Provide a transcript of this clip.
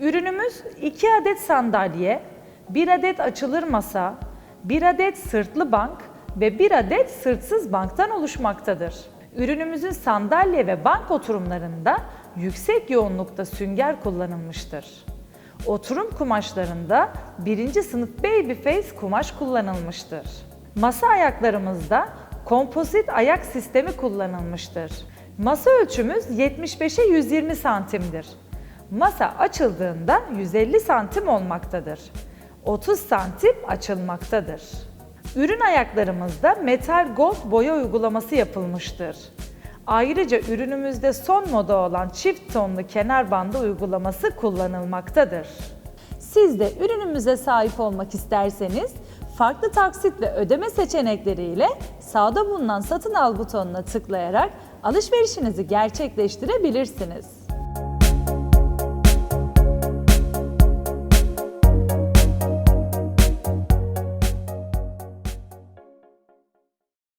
Ürünümüz 2 adet sandalye, 1 adet açılır masa, 1 adet sırtlı bank ve 1 adet sırtsız banktan oluşmaktadır. Ürünümüzün sandalye ve bank oturumlarında yüksek yoğunlukta sünger kullanılmıştır. Oturum kumaşlarında birinci sınıf Babyface kumaş kullanılmıştır. Masa ayaklarımızda kompozit ayak sistemi kullanılmıştır. Masa ölçümüz 75'e 120 santimdir. Masa açıldığında 150 santim olmaktadır. 30 santim açılmaktadır. Ürün ayaklarımızda metal gold boya uygulaması yapılmıştır. Ayrıca ürünümüzde son moda olan çift tonlu kenar bandı uygulaması kullanılmaktadır. Siz de ürünümüze sahip olmak isterseniz farklı taksit ve ödeme seçenekleriyle sağda bulunan satın al butonuna tıklayarak alışverişinizi gerçekleştirebilirsiniz.